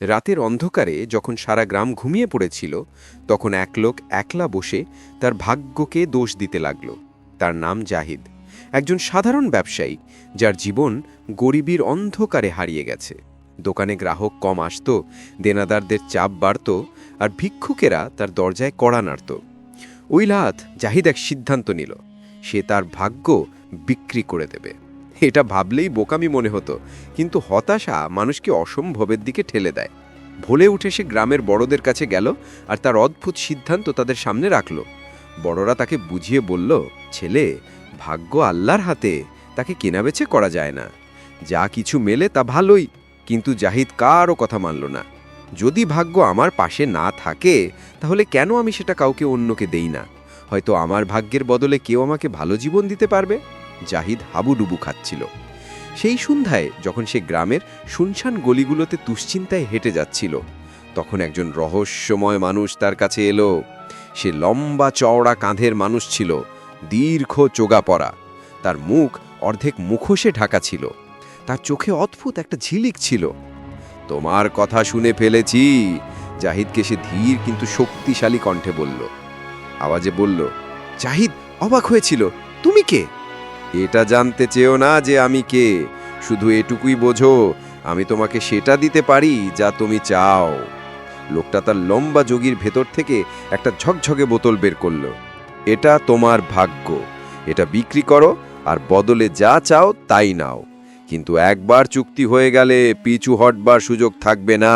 রাতের অন্ধকারে যখন সারা গ্রাম ঘুমিয়ে পড়েছিল, তখন এক লোক একলা বসে তার ভাগ্যকে দোষ দিতে লাগল। তার নাম জাহিদ, একজন সাধারণ ব্যবসায়ী, যার জীবন গরিবীর অন্ধকারে হারিয়ে গেছে। দোকানে গ্রাহক কম আসত, দেনাদারদের চাপ বাড়ত আর ভিক্ষুকেরা তার দরজায় কড়া নাড়ত। ওই রাত জাহিদ এক সিদ্ধান্ত নিল, সে তার ভাগ্য বিক্রি করে দেবে। এটা ভাবলেই বোকামি মনে হতো, কিন্তু হতাশা মানুষকে অসম্ভবের দিকে ঠেলে দেয়। ভোলে উঠে সে গ্রামের বড়দের কাছে গেল আর তার অদ্ভুত সিদ্ধান্ত তাদের সামনে রাখল। বড়রা তাকে বুঝিয়ে বলল, ছেলে, ভাগ্য আল্লাহর হাতে, তাকে কেনাবেচে করা যায় না। যা কিছু মেলে তা ভালোই, কিন্তু জাহিদ কারও কথা মানল না। যদি ভাগ্য আমার পাশে না থাকে, তাহলে কেন আমি সেটা কাউকে অন্যকে দেই না? হয়তো আমার ভাগ্যের বদলে কেউ আমাকে ভালো জীবন দিতে পারবে? জাহিদ হাবুডুবু খাচ্ছিল। সেই সন্ধ্যায় যখন সে গ্রামের শুনশান গলিগুলোতে দুশ্চিন্তায় হেঁটে যাচ্ছিল, তখন একজন রহস্যময় মানুষ তার কাছে এলো। সে লম্বা চওড়া কাঁধের মানুষ ছিল, দীর্ঘ চোগা পরা। তার মুখ অর্ধেক মুখোশে ঢাকা ছিল। তার চোখে অদ্ভুত একটা ঝিলিক ছিল। তোমার কথা শুনে ফেলেছি, জাহিদকে সে ধীর কিন্তু শক্তিশালী কণ্ঠে বলল। আওয়াজে বলল, জাহিদ অবাক হয়েছিল, তুমি কে? এটা জানতে চেয়েও না যে আমি কে। শুধু এটুকুই বোঝো, আমি তোমাকে সেটা দিতে পারি যা তুমি চাও। লোকটা তার লম্বা যোগীর ভেতর থেকে একটা ঝকঝকে বোতল বের করল। এটা তোমার ভাগ্য। এটা বিক্রি করো, আর বদলে যা চাও তাই নাও। কিন্তু একবার চুক্তি হয়ে গেলে পিছু হটবার সুযোগ থাকবে না।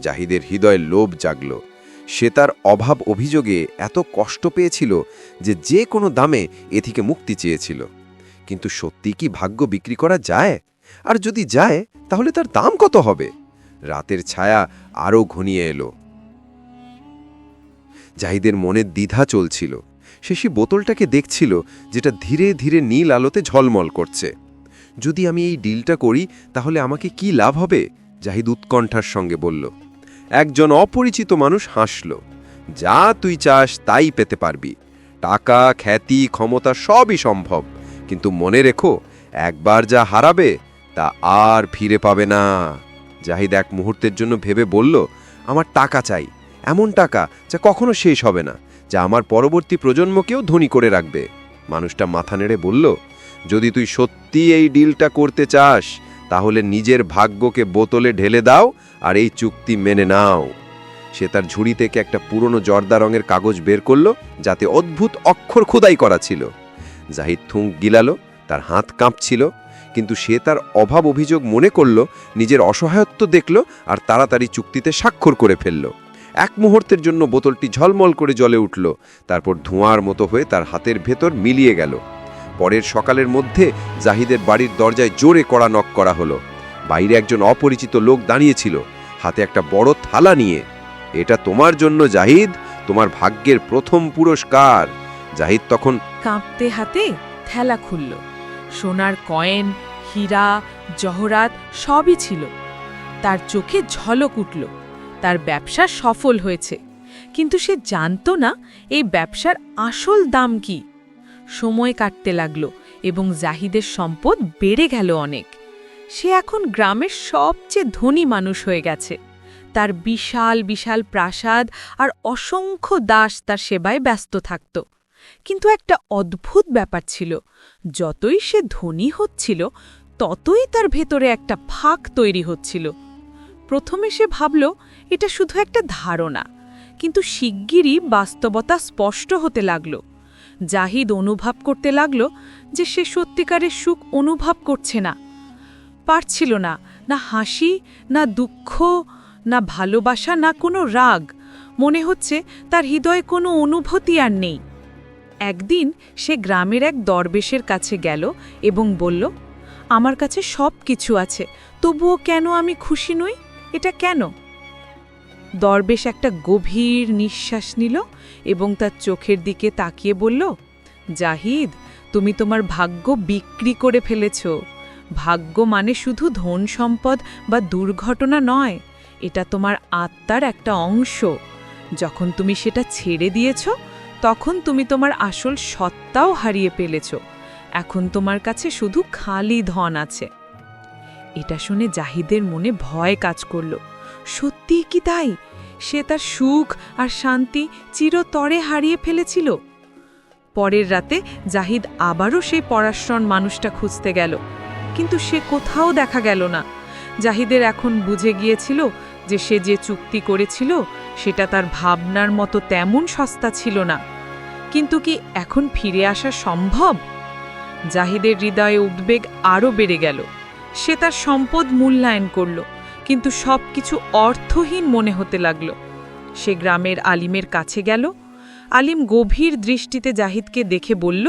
জাহিদের হৃদয়ে লোভ জাগল। সে তার অভাব অভিযোগে এত কষ্ট পেয়েছিল যে যে কোনো দামে এ থেকে মুক্তি চেয়েছিল। কিন্তু সত্যি কি ভাগ্য বিক্রি করা যায়? আর যদি যায়, তাহলে তার দাম কত হবে? রাতের ছায়া আরও ঘনিয়ে এলো। জাহিদের মনে দ্বিধা চলছিল। সে সেই বোতলটাকে দেখছিল, যেটা ধীরে ধীরে নীল আলোতে ঝলমল করছে। যদি আমি এই ডিলটা করি, তাহলে আমাকে কি লাভ হবে? জাহিদ উৎকণ্ঠার সঙ্গে বলল। একজন অপরিচিত মানুষ হাসল। যা তুই চাস, তাই পেতে পারবি। টাকা, খ্যাতি, ক্ষমতা সবই সম্ভব। কিন্তু মনে রেখো, একবার যা হারাবে, তা আর ফিরে পাবে না। জাহিদ এক মুহূর্তের জন্য ভেবে বলল, আমার টাকা চাই, এমন টাকা যা কখনো শেষ হবে না, যা আমার পরবর্তী প্রজন্মকেও ধনী করে রাখবে। মানুষটা মাথা নেড়ে বলল, যদি তুই সত্যি এই ডিলটা করতে চাস, তাহলে নিজের ভাগ্যকে বোতলে ঢেলে দাও আর এই চুক্তি মেনে নাও। সে তার ঝুড়ি থেকে একটা পুরনো জর্দা রঙের কাগজ বের করল, যাতে অদ্ভুত অক্ষর খোদাই করা ছিল। জাহিদ থুঁক গিলালো, তার হাত কাঁপছিল, কিন্তু সে তার অভাব অভিযোগ মনে করল, নিজের অসহায়ত্ব দেখল আর তাড়াতাড়ি চুক্তিতে স্বাক্ষর করে ফেলল। এক মুহূর্তের জন্য বোতলটি ঝলমল করে জলে উঠল, তারপর ধোঁয়ার মতো হয়ে তার হাতের ভেতর মিলিয়ে গেল। পরের সকালের মধ্যে জাহিদের বাড়ির দরজায় জোরে কড়া নক করা হলো। বাইরে একজন অপরিচিত লোক দাঁড়িয়েছিল, হাতে একটা বড় থালা নিয়ে। এটা তোমার জন্য, জাহিদ? তোমার ভাগ্যের প্রথম পুরস্কার। জাহিদ তখন কাঁপতে হাতে থেলা খুলল। সোনার কয়েন, হীরা, জহরাত সবই ছিল। তার চোখে ঝলক উঠল। তার ব্যবসা সফল হয়েছে। কিন্তু সে জানত না এই ব্যবসার আসল দাম কি। সময় কাটতে লাগল এবং জাহিদের সম্পদ বেড়ে গেল অনেক। সে এখন গ্রামের সবচেয়ে ধনী মানুষ হয়ে গেছে। তার বিশাল বিশাল প্রাসাদ আর অসংখ্য দাস তার সেবায় ব্যস্ত থাকত। কিন্তু একটা অদ্ভুত ব্যাপার ছিল। যতই সে ধনী হচ্ছিল, ততই তার ভেতরে একটা ফাঁক তৈরি হচ্ছিল। প্রথমে সে ভাবল, এটা শুধু একটা ধারণা। কিন্তু শিগগিরই বাস্তবতা স্পষ্ট হতে লাগল। জাহিদ অনুভব করতে লাগল যে সে সত্যিকারের সুখ অনুভব করছে না। পারছিল না না হাসি, না দুঃখ, না ভালোবাসা, না কোনো রাগ। মনে হচ্ছে তার হৃদয়ে কোনো অনুভূতি আর নেই। একদিন সে গ্রামের এক দরবেশের কাছে গেল এবং বলল, আমার কাছে সব কিছু আছে, তবুও কেন আমি খুশি নই? এটা কেন? দরবেশ একটা গভীর নিঃশ্বাস নিল এবং তার চোখের দিকে তাকিয়ে বলল, জাহিদ, তুমি তোমার ভাগ্য বিক্রি করে ফেলেছ। ভাগ্য মানে শুধু ধন সম্পদ বা দুর্ঘটনা নয়, এটা তোমার আত্মার একটা অংশ। যখন তুমি সেটা ছেড়ে দিয়েছ তখন তুমি তোমার আসল সত্তাও হারিয়ে ফেলেছ। এখন তোমার কাছে শুধু খালি ধন আছে। এটা শুনে জাহিদের মনে ভয় কাজ করল। সত্যিই কি তাই? সে তার সুখ আর শান্তি চিরতরে হারিয়ে ফেলেছিল। পরের রাতে জাহিদ আবারও সেই পরাশ্রণ মানুষটা খুঁজতে গেল। কিন্তু সে কোথাও দেখা গেল না। জাহিদের এখন বুঝে গিয়েছিল যে সে যে চুক্তি করেছিল, সেটা তার ভাবনার মতো তেমন সস্তা ছিল না। কিন্তু কি এখন ফিরে আসা সম্ভব? জাহিদের হৃদয়ে উদ্বেগ আরও বেড়ে গেল। সে তার সম্পদ মূল্যায়ন করল, কিন্তু সব কিছু অর্থহীন মনে হতে লাগল। সে গ্রামের আলিমের কাছে গেল। আলিম গভীর দৃষ্টিতে জাহিদকে দেখে বলল,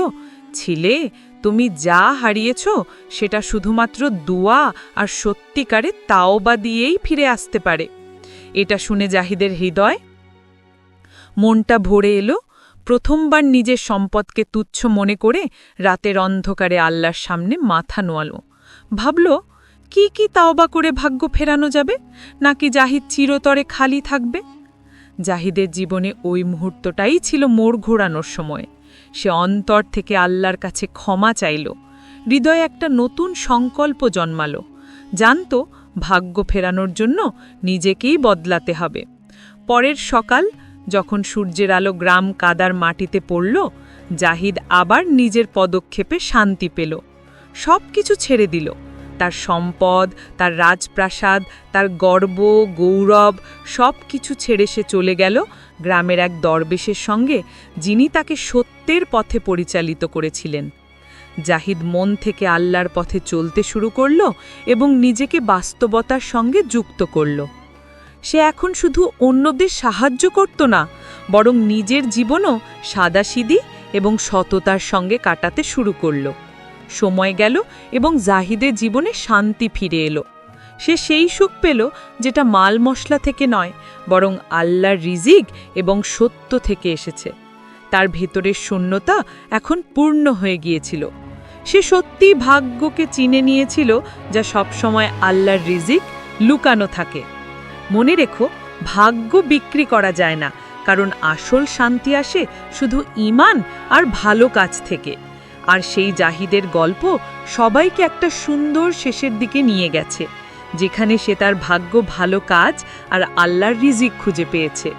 ছিলে, তুমি যা হারিয়েছ, সেটা শুধুমাত্র দুয়া আর সত্যিকারে তাওবা দিয়েই ফিরে আসতে পারে। এটা শুনে জাহিদের হৃদয় মনটা ভরে এলো। প্রথমবার নিজের সম্পদকে তুচ্ছ মনে করে রাতের অন্ধকারে আল্লাহর সামনে মাথা নোয়ালো। ভাবল, কি কি তাওবা করে ভাগ্য ফেরানো যাবে? নাকি জাহিদ চিরতরে খালি থাকবে? জাহিদের জীবনে ওই মুহূর্তটাই ছিল মোড় ঘোরানোর সময়। সে অন্তর থেকে আল্লাহর কাছে ক্ষমা চাইল। হৃদয়ে একটা নতুন সংকল্প জন্মালো। জানত, ভাগ্য ফেরানোর জন্য নিজেকেই বদলাতে হবে। পরের সকাল যখন সূর্যের আলো গ্রাম কাদার মাটিতে পড়ল, জাহিদ আবার নিজের পদক্ষেপে শান্তি পেল। সব কিছু ছেড়ে দিল। তার সম্পদ, তার রাজপ্রাসাদ, তার গর্ব, গৌরব সব কিছু ছেড়ে সে চলে গেল গ্রামের এক দরবেশের সঙ্গে, যিনি তাকে সত্যের পথে পরিচালিত করেছিলেন। জাহিদ মন থেকে আল্লাহর পথে চলতে শুরু করল এবং নিজেকে বাস্তবতার সঙ্গে যুক্ত করল। সে এখন শুধু অন্যদের সাহায্য করত না, বরং নিজের জীবনও সাদাসিদি এবং সততার সঙ্গে কাটাতে শুরু করল। সময় গেল এবং জাহিদের জীবনে শান্তি ফিরে এলো। সে সেই সুখ পেল যেটা মাল মশলা থেকে নয়, বরং আল্লাহর রিজিক এবং সত্য থেকে এসেছে। তার ভেতরের শূন্যতা এখন পূর্ণ হয়ে গিয়েছিল। সে সত্যি ভাগ্যকে চিনে নিয়েছিল যা সবসময় আল্লাহর রিজিক লুকানো থাকে। মনে রেখো, ভাগ্য বিক্রি করা যায় না, কারণ আসল শান্তি আসে শুধু ইমান আর ভালো কাজ থেকে। আর সেই জাহিদের গল্প সবাইকে একটা সুন্দর শেষের দিকে নিয়ে গেছে, যেখানে সে তার ভাগ্য ভালো কাজ আর আল্লাহর রিজিক খুঁজে পেয়েছে।